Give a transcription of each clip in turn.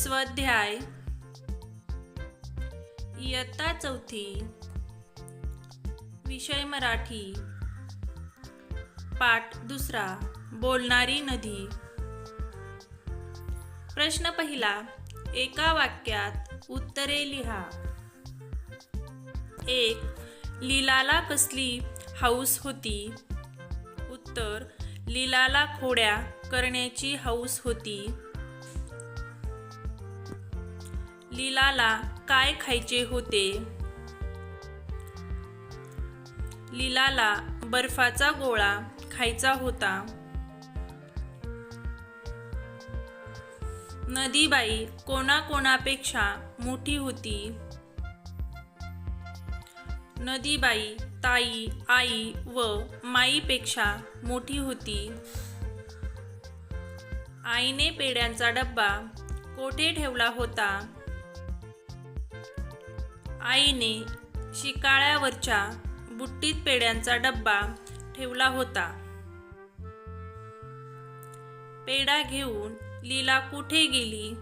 स्वाध्याय इयत्ता चौथी. विषय मराठी. पाठ दुसरा. बोलणारी नदी. प्रश्न पहिला. एका वाक्यात उत्तरे लिहा. एक लीलाला कसली हौस होती? उत्तर लीलाला खोड्या करण्याची हौस होती. लीलाला काय खायचे होते? लीलाला बर्फाचा गोळा खायचा होता. नदीबाई कोणाकोणापेक्षा मोठी होती. नदीबाई ताई आई व माईपेक्षा मोठी होती. आईने पेड्यांचा डब्बा कोठे ठेवला होता? आईने शिकाळ्यावरच्या बुट्टीत पेड्यांचा डब्बा ठेवला होता. पेढा घेऊन लीला कुठे गेली?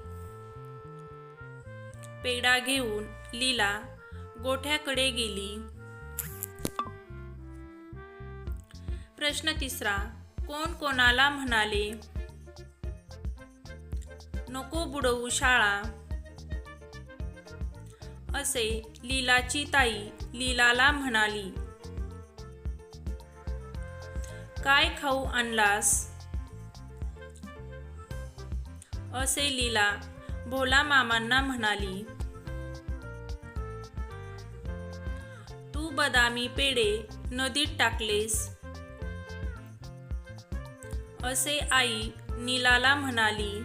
पेढा घेऊन लीला गोठ्याकडे गेली. प्रश्न तिसरा कोण कोणाला म्हणाले? नको बुडवू शाळा. असे लीलाची ताई लीलाला म्हणाली. काय खाऊ आणलास? असे लीला भोला मामांना म्हणाली. तू बदामी पेढे नदीत टाकलेस. असे आई नीलाला म्हणाली.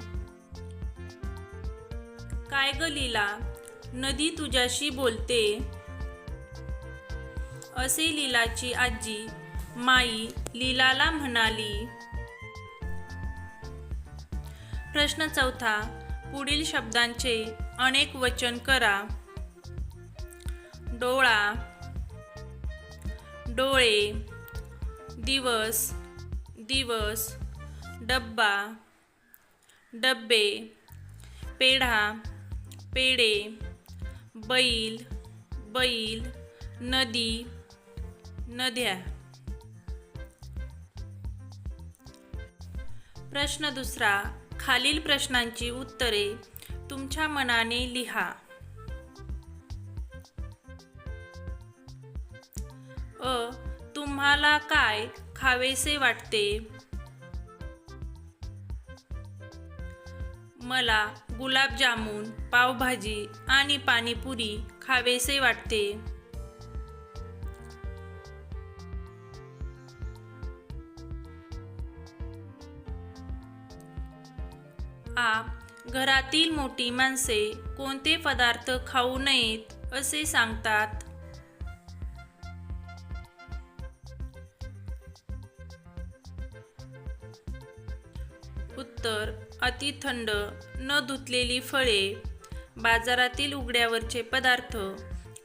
काय ग लीला? नदी तुझ्याशी बोलते. असे लीलाची आजी माई लीलाला म्हणाली. प्रश्न चौथा. पुढील शब्दांचे अनेक वचन करा. डोळा. डोळे. दिवस. दिवस. डब्बा. डब्बे. पेढा. पेढे. बैल बैल नदी नद्या. प्रश्न दुसरा खालील प्रश्नांची उत्तरे तुमच्या मनाने लिहा. अ तुम्हाला काय खावेसे वाटते? मला गुलाबजामुन पावभाजी आणि पाणीपुरी खावेसे वाटते. आ घरातील मोठी माणसे कोणते पदार्थ खाऊ नयेत असे सांगतात. उत्तर अति थंड न धुतलेली फळे बाजारातील उघड्यावरचे पदार्थ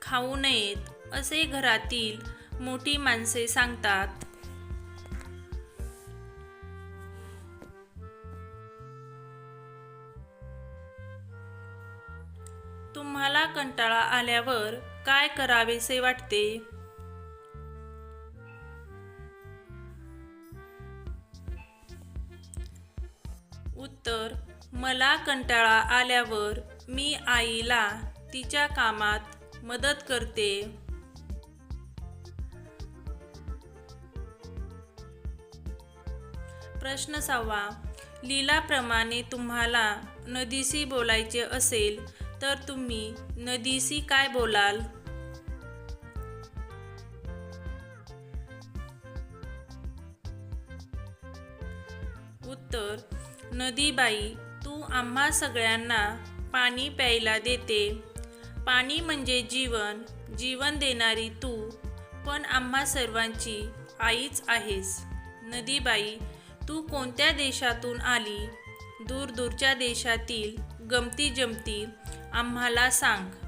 खाऊ नयेत असे घरातील मोठी माणसे सांगतात. तुम्हाला कंटाळा आल्यावर काय करावेसे वाटते? उत्तर मला कंटाळा आल्यावर मी आईला तिच्या कामात मदत करते. प्रश्न सहावा. लीलाप्रमाणे तुम्हाला नदीशी बोलायचे असेल तर तुम्ही नदीशी काय बोलाल? उत्तर नदीबाई तू आम्हा सगळ्यांना पाणी प्यायला देते. पाणी म्हणजे जीवन जीवन देणारी तू पण आम्हा सर्वांची आईच आहेस. नदीबाई तू कोणत्या देशातून आली? दूर दूरच्या देशातील गमती जमती आम्हाला सांग.